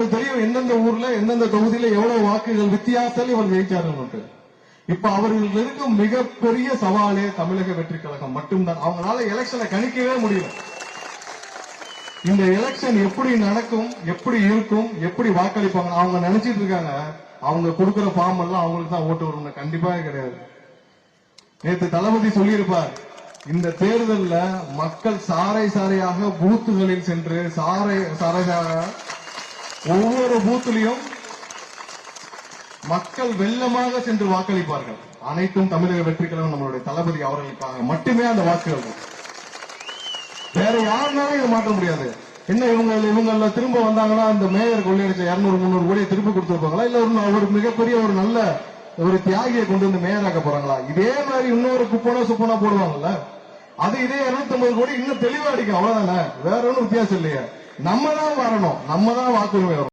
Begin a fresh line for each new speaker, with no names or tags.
தெரியும் எந்தெந்த ஊர்ல எந்தெந்த தொகுதியில எவ்வளவு வாக்குகள் வித்தியாசத்தில் இவர் ஜெயிச்சாருன்னு இப்ப அவர்கள் இருக்கும் மிகப்பெரிய சவாலே தமிழக வெற்றி கழகம் மட்டும்தான். அவங்களால எலெக்ஷனை கணிக்கவே முடியல. இந்த எலெக்ஷன் எப்படி நடக்கும் எப்படி இருக்கும் எப்படி வாக்களிப்பாங்க அவங்க நினைச்சிட்டு இருக்காங்க. அவங்க கொடுக்கிற ஃபார்ம் எல்லாம் அவங்களுக்கு தான் ஓட்டு வரும்னு கண்டிப்பாக கிடையாது. நேத்து தளபதி சொல்லியிருப்பார் இந்த தேர்தல்ல மக்கள் சாறை சாரையாக பூத்துகளில் சென்று சாறை சாரையாக ஒவ்வொரு பூத்திலையும் மக்கள் வெள்ளமாக சென்று வாக்களிப்பார்கள். அனைத்தும் தமிழக வெற்றி கழகம் நம்மளுடைய தளபதி அவர்களுக்காக மட்டுமே அந்த வாக்குகள் வேற யாருனாலும் இதை மாற்ற முடியாது. என்ன இவங்க இவங்கள திரும்ப வந்தாங்கன்னா அந்த மேயர் கொள்ளையடிச்ச இருநூறு முந்நூறு கோடியை திருப்பி கொடுத்துருப்பாங்களா? இல்ல ஒரு ஒரு மிகப்பெரிய ஒரு நல்ல ஒரு தியாகியை கொண்டு வந்து மேயராக்க போறாங்களா? இதே மாதிரி இன்னொரு குப்பனா சுப்பனா போடுவாங்கல்ல. அது இதே 250 கோடி இன்னும் தெளிவா அடிக்கும். அவ்வளவுதானே? வேற ஒன்றும் வித்தியாசம் இல்லையே. நம்ம தான் வரணும். நம்ம தான் வாக்குரிமை வரும்